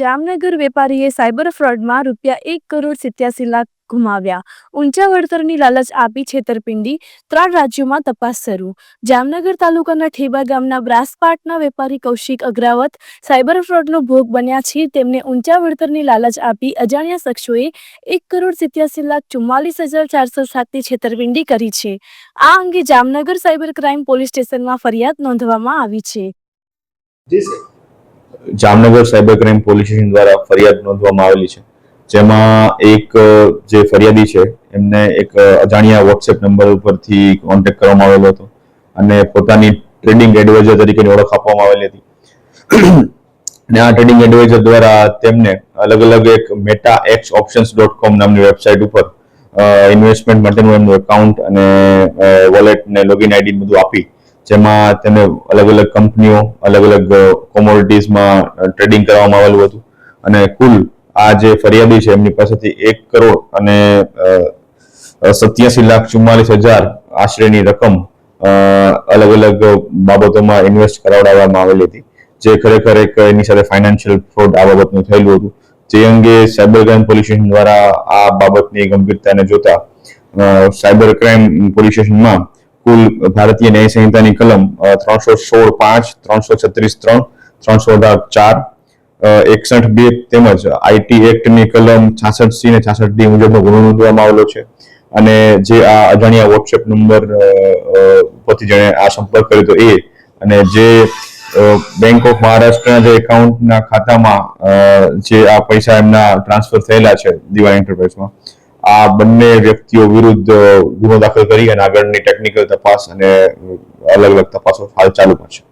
જામનગર વેપારીએ સાયબર ફ્રોડમાં રૂપિયા એક કરોડ સિત્યાસી લાખ ગુમાવ્યા. ઊંચા વળતરની લાલચ આપી છેતરપિંડી, ત્રણ રાજ્યોમાં તપાસ શરૂ. જામનગર તાલુકાના ઠેબા ગામના બ્રાસપાટના વેપારી કૌશિક અગ્રાવત સાયબર ફ્રોડનો ભોગ બન્યા છે. તેમને ઊંચા વળતરની લાલચ આપી અજાણ્યા શખ્સોએ એક કરોડ સિત્યાસી લાખ ચુમ્માલીસ હજાર ચારસો સાતની છેતરપિંડી કરી છે. આ અંગે જામનગર સાયબર ક્રાઇમ પોલીસ સ્ટેશનમાં ફરિયાદ નોંધવામાં આવી છે. Jamnagar cyber crime police station દ્વારા ફરિયાદ નોંધવામાં આવેલી છે. જેમાં એક જે ફરિયાદી છે, એમને એક અજાણ્યા વોટ્સએપ નંબર ઉપરથી કોન્ટેક્ટ કરવામાં આવેલો હતો અને પોતાની ટ્રેડિંગ એડવાઇઝર તરીકેની ઓળખ આપવામાં આવેલી હતી. અને આ ટ્રેડિંગ એડવાઇઝર દ્વારા તેમને અલગ અલગ એક meta x options dot com નામની વેબસાઇટ ઉપર ઇન્વેસ્ટમેન્ટ માટેનું એમનું એકાઉન્ટ અને વોલેટ ને લોગિન આઈડી બધું આપી જેમાં તેને અલગ અલગ કંપનીઓ, અલગ અલગ કોમોડિટીઝમાં ટ્રેડિંગ કરવામાં આવેલું હતું. અને કુલ આ જે ફરિયાદી છે, એમની પાસેથી એક કરોડ અને સત્યાસી લાખ ચુમ્માલીસ હજાર આશરેની રકમ અલગ અલગ બાબતોમાં ઇન્વેસ્ટ કરાવડાવવામાં આવેલી હતી. જે ખરેખર એક એની સાથે ફાઇનાન્શિયલ ફ્રોડ આ બાબતનું થયેલું હતું. જે અંગે સાયબર ક્રાઇમ પોલીસ સ્ટેશન દ્વારા આ બાબતની ગંભીરતાને જોતા સાયબર ક્રાઇમ પોલીસ સ્ટેશનમાં કુલ ભારતીય ન્યાય સંહિતાની કલમ ત્રણસો સોળ પાંચ, ત્રણસો છત્રીસ ત્રણ, ત્રણસો અઢાર ચાર એકસઠ બે તેમજ આઈટી એક્ટની કલમ છાસઠ સી અને છાસઠ ડી મુજબનો ગુનો નોંધવામાં આવેલો છે. અને જે આ અજાણ્યા વોટ્સએપ નંબર પરથી જેણે આ સંપર્ક કર્યો હતો એ, અને જે બેંક ઓફ મહારાષ્ટ્રના જે એકાઉન્ટના ખાતામાં જે આ પૈસા એમના ટ્રાન્સફર થયેલા છે દિવાળી એન્ટરપ્રાઇઝમાં આ બંને વ્યક્તિઓ વિરુદ્ધ ગુનો દાખલ કરી અને આગળની ટેકનિકલ તપાસ અને અલગ અલગ તપાસો હાલ ચાલુ પણ છે.